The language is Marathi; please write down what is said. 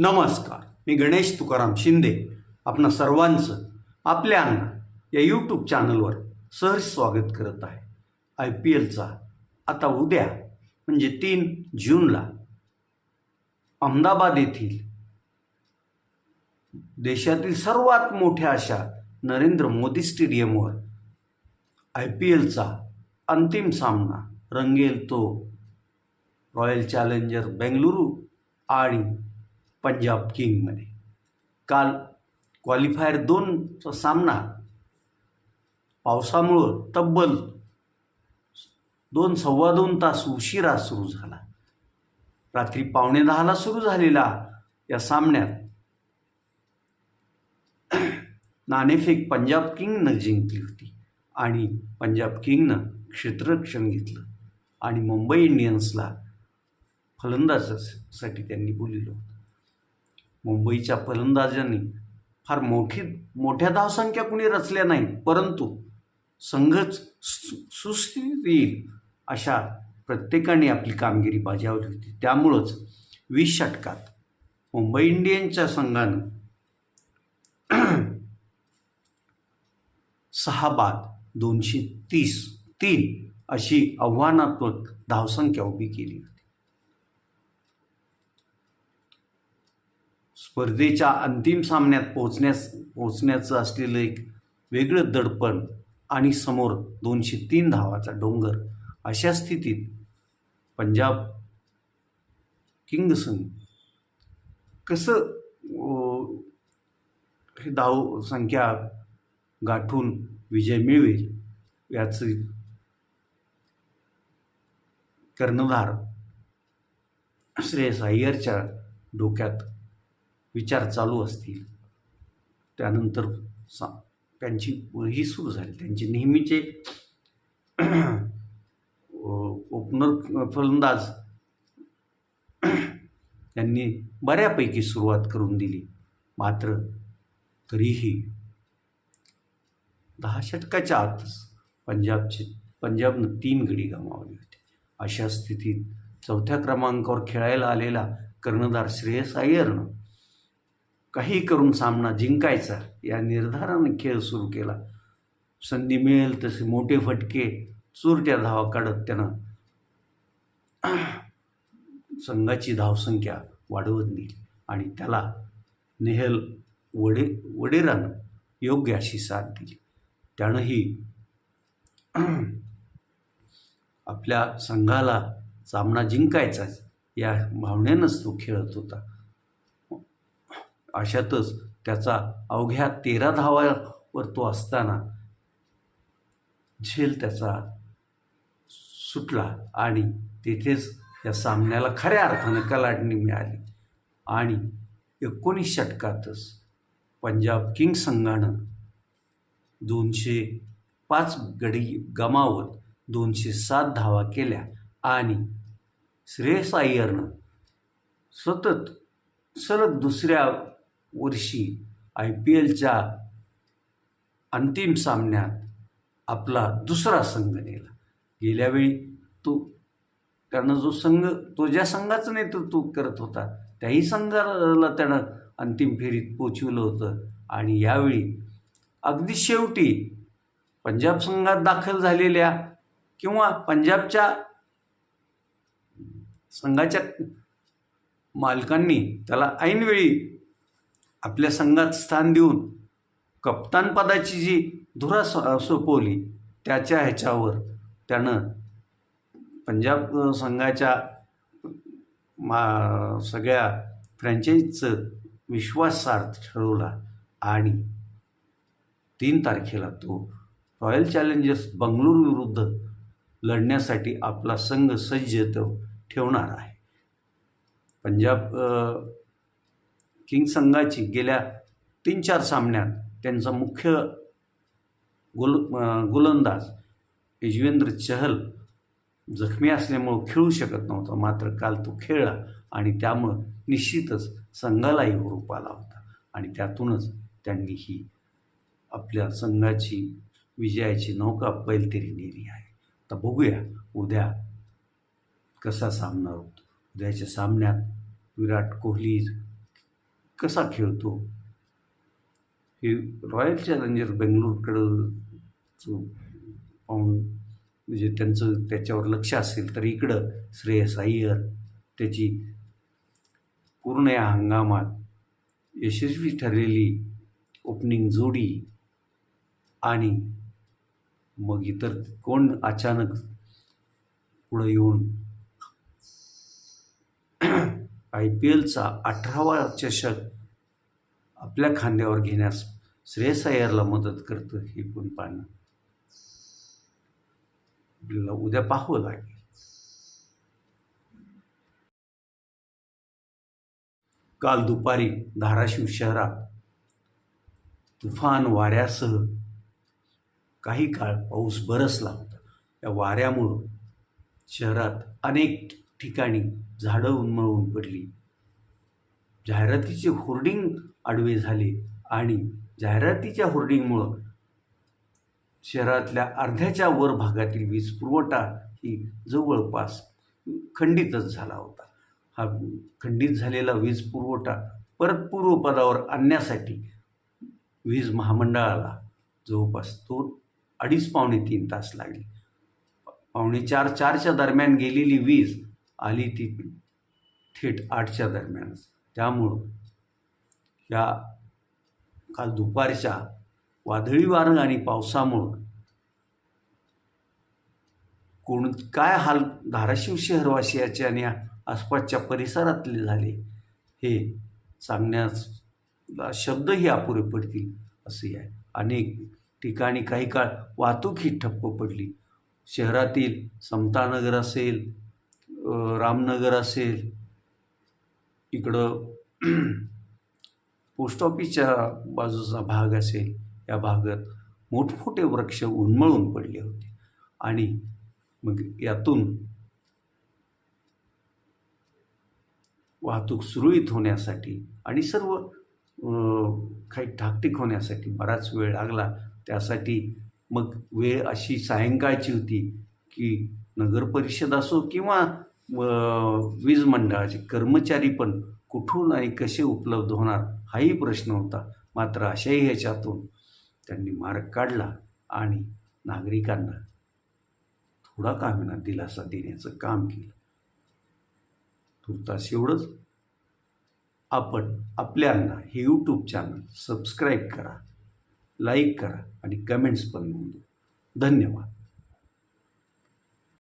नमस्कार. मी गणेश तुकाराम शिंदे. आपणा सर्वांचं आपल्या अण्णा या यूट्यूब चॅनलवर सहर्ष स्वागत करत आहे. आय पी एलचा आता उद्या म्हणजे तीन जूनला अहमदाबाद येथील देशातील सर्वात मोठ्या अशा नरेंद्र मोदी स्टेडियमवर आय पी एलचा अंतिम सामना रंगेल तो. रॉयल चॅलेंजर बेंगलुरू आणि पंजाब किंगमध्ये. काल क्वालिफायर दोनचा सामना पावसामुळं तब्बल दोन सव्वा दोन तास उशिरा सुरू झाला. रात्री पावणे दहाला सुरू झालेला या सामन्यात नाणेफेक पंजाब किंगनं जिंकली होती आणि पंजाब किंगनं क्षेत्ररक्षण घेतलं आणि मुंबई इंडियन्सला फलंदाजासाठी त्यांनी बोलिलं होतं. मुंबईच्या फलंदाजांनी फार मोठी मोठ्या धावसंख्या कुणी रचल्या नाही परंतु संघच सु सुस्थितीत येईल अशा प्रत्येकाने आपली कामगिरी बजावली होती. त्यामुळंच वीस षटकात मुंबई इंडियन्सच्या संघानं सहा बाद दोनशे तीस तीन अशी आव्हानात्मक धावसंख्या उभी केली होती स्पर्धेच्या अंतिम सामन्यात पोहोचण्यास पोहोचण्याचं असलेलं एक वेगळं दडपण आणि समोर दोनशे तीन धावाचा डोंगर अशा स्थितीत पंजाब किंग्सन कसं हे धाव संख्या गाठून विजय मिळवेल याचं कर्णधार श्रेयस अय्यरच्या डोक्यात विचार चालू असतील. त्यानंतर सा त्यांची ही सुरू झाली. त्यांचे नेहमीचे ओपनर फलंदाज त्यांनी बऱ्यापैकी सुरुवात करून दिली. मात्र तरीही दहा षटकाच्या आतच पंजाबचे पंजाबनं तीन गडी गमावले होते. अशा स्थितीत चौथ्या क्रमांकावर खेळायला आलेला कर्णधार श्रेयस अय्यरनं काही करून सामना जिंकायचा. या निर्धाराने खेळ सुरू केला. संधी मिळेल तसे मोठे फटके चुरट्या धावा काढत त्यानं संघाची धावसंख्या वाढवत नेली आणि त्याला नेहल वडे वडेरानं योग्य अशी साथ दिली. त्यानंही आपल्या संघाला सामना जिंकायचाच या भावनेनंच तो खेळत होता. अशातच त्याचा अवघ्या तेरा धावावर तो असताना झेल त्याचा सुटला आणि तेथेच या सामन्याला खऱ्या अर्थानं कलाटणी मिळाली. आणि एकोणीस षटकातच पंजाब किंग संघानं दोनशे पाच गडी गमावत दोनशे सात धावा केल्या आणि श्रेयस अय्यरनं सतत सलग दुसऱ्या वर्षी आय पी एलच्या अंतिम सामन्यात आपला दुसरा संघ नेला. गेल्यावेळी तो त्यानं जो संघ तो ज्या संघाचं नेतृत्व करत होता त्याही संघाला त्यानं अंतिम फेरीत पोचवलं होतं. आणि यावेळी अगदी शेवटी पंजाब संघात दाखल झालेल्या किंवा पंजाबच्या संघाच्या मालकांनी त्याला ऐनवेळी आपल्या संघात स्थान देऊन कप्तानपदाची जी धुरा सोपवली त्याच्या ह्याच्यावर त्यानं पंजाब संघाच्या मा सगळ्या फ्रँचाईजचं विश्वासार्थ ठरवला आणि तीन तारखेला तो रॉयल चॅलेंजर्स बंगळूर विरुद्ध लढण्यासाठी आपला संघ सज्ज ठेवणार आहे. पंजाब किंग संघाची गेल्या तीन चार सामन्यात त्यांचा मुख्य गोल गोलंदाज यजवेंद्र चहल जखमी असल्यामुळं खेळू शकत नव्हता. मात्र काल तो खेळला आणि त्यामुळं निश्चितच संघालाही रूप आला होता. आणि त्यातूनच त्यांनी ही आपल्या संघाची विजयाची नौका बैलतेरी नेली आहे. तर बघूया उद्या कसा सामना होतो. उद्याच्या सामन्यात विराट कोहली कसा खेळतो? हे रॉयल चॅलेंजर बेंगलोरकडं पाहून म्हणजे त्यांचं त्याच्यावर लक्ष असेल तर इकडं श्रेयस अय्यर त्याची पूर्ण या हंगामात यशस्वी ठरलेली ओपनिंग जोडी आणि मग इतर कोण अचानक पुढं येऊन आय पी एलचा अठरावा चषक आपल्या खांद्यावर घेण्यास श्रेयस अय्यरला मदत करतं हे पण पाहणं आपल्याला उद्या पाहावं लागेल. काल दुपारी धाराशिव शहरात तुफान वाऱ्यासह काही काळ पाऊस बरसला होता. या वाऱ्यामुळं शहरात अनेक ठिकाणी झाडं उन्मळून पडली. जाहिरातीचे होर्डिंग आडवे झाले आणि जाहिरातीच्या होर्डिंगमुळं शहरातल्या अर्ध्याच्या वर भागातील वीज पुरवठा ही जवळपास खंडितच झाला होता. हा खंडित झालेला वीज पुरवठा परत पूर्वपदावर आणण्यासाठी वीज महामंडळाला जवळपास दोन अडीच पावणे तीन तास लागले. पावणे चार चारच्या दरम्यान गेलेली वीज आली ती थेट आठच्या दरम्यानच त्यामुळं या काल दुपारच्या वादळी वारं आणि पावसामुळं कोण काय हाल धाराशिव शहरवासियाचे आणि आसपासच्या परिसरातले झाले हे सांगण्यास शब्दही अपुरे पडतील असे आहे. अनेक ठिकाणी काही काळ वाहतूक ही ठप्प पडली. शहरातील समतानगर असेल रामनगर असेल इकडं पोस्ट ऑफिसच्या बाजूचा भाग असेल या भागात मोठमोठे वृक्ष उन्मळून पडले होते. आणि मग यातून वाहतूक सुरळीत होण्यासाठी आणि सर्व काही ठाकटीक होण्यासाठी बराच वेळ लागला. त्यासाठी मग वेळ अशी सायंकाळची होती की नगर परिषद असो किंवा वीज मंडळाचे कर्मचारी पण कुठून आणि कसे उपलब्ध होणार हाही प्रश्न होता. मात्र अशाही ह्याच्यातून त्यांनी मार्ग काढला आणि नागरिकांना थोडा का होईना दिलासा देण्याचं काम केलं. तुर्तास एवढंच. आपण आपल्यांना हे यूट्यूब चॅनल सबस्क्राईब करा लाईक करा आणि कमेंट्स पण नोंदवा. धन्यवाद.